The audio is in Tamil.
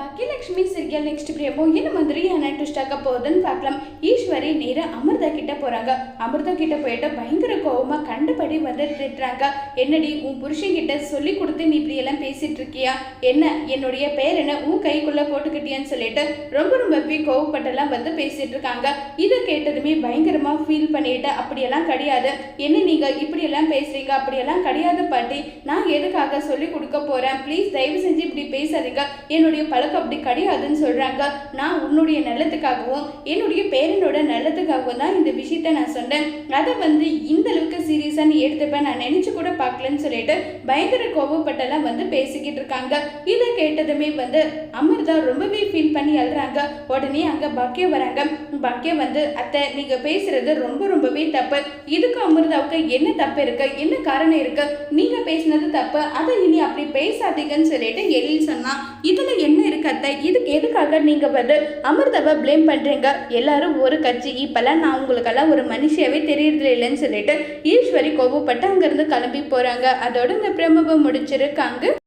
பாக்கியலட்சுமி சீரியல் நெக்ஸ்ட் பிரேமோ என்ன மாதிரியான ட்விஸ்ட் ஆக போகுதுன்னு பார்க்கலாம். ஈஸ்வரி நேரா அமிர்தா கிட்ட போறாங்க. அமிர்தா கிட்ட போயிட்டு பயங்கர கோபமாக கண்டபடி வந்து திட்டுறாங்க. என்னடி உன் புருஷன்கிட்ட சொல்லி கொடுத்து நீ இப்படி எல்லாம் பேசிட்டு இருக்கியா? என்ன என்னுடைய பேர் என்ன? உன் கைக்குள்ளே போட்டுக்கிட்டியான்னு சொல்லிட்டு ரொம்ப ரொம்பவே கோவப்பட்டெல்லாம் வந்து பேசிட்டு இருக்காங்க. இதை கேட்டதுமே பயங்கரமாக ஃபீல் பண்ணிட்டு அப்படியெல்லாம் கிடையாது. என்ன நீங்கள் இப்படியெல்லாம் பேசுறீங்க? அப்படியெல்லாம் கிடையாது பாட்டி. நான் எதுக்காக சொல்லி கொடுக்க போறேன்? ப்ளீஸ் தயவு செஞ்சு இப்படி பேசாதீங்க. என்னுடைய அளவுக்கு அப்படி கிடையாதுன்னு சொல்றாங்க. நான் உன்னுடைய நல்லதுக்காகவும் என்னுடைய பேரனோட நல்லத்துக்காகவும் தான் இந்த விஷயத்த நான் சொன்னேன். அதை வந்து இந்த அளவுக்கு சீரியஸாக நீ எடுத்துப்பேன் நான் நினைச்சு கூட பார்க்கலன்னு சொல்லிட்டு பயங்கர கோபப்பட்டெல்லாம் வந்து பேசிக்கிட்டு இருக்காங்க. இதை கேட்டதுமே வந்து அமிர்தா ரொம்பவே ஃபீல் பண்ணி அழுறாங்க. உடனே அங்க பாக்கியம் வராங்க. பாக்கியம் வந்து அத்தை நீங்க பேசுறது ரொம்ப ரொம்பவே தப்பு. இதுக்கு அமிர்தாவுக்கு என்ன தப்பு இருக்கு? என்ன காரணம் இருக்கு? நீங்க பேசினது தப்பு. அதை இனி அப்படி பேசாதீங்கன்னு சொல்லிட்டு எழில் சொன்னா இதுல என்ன கத்தை. இதுக்கு எதுக்காக நீங்க வந்து அமிர்தாவை ப்ளேம் பண்றீங்க? எல்லாரும் ஒரு கட்சி. இப்பெல்லாம் நான் உங்களுக்கெல்லாம் ஒரு மனுஷியாவே தெரியறது இல்லைன்னு சொல்லிட்டு ஈஸ்வரி கோபப்பட்டு அங்கிருந்து கிளம்பி போறாங்க. அதோட இந்த பிரமபம் முடிச்சிருக்காங்க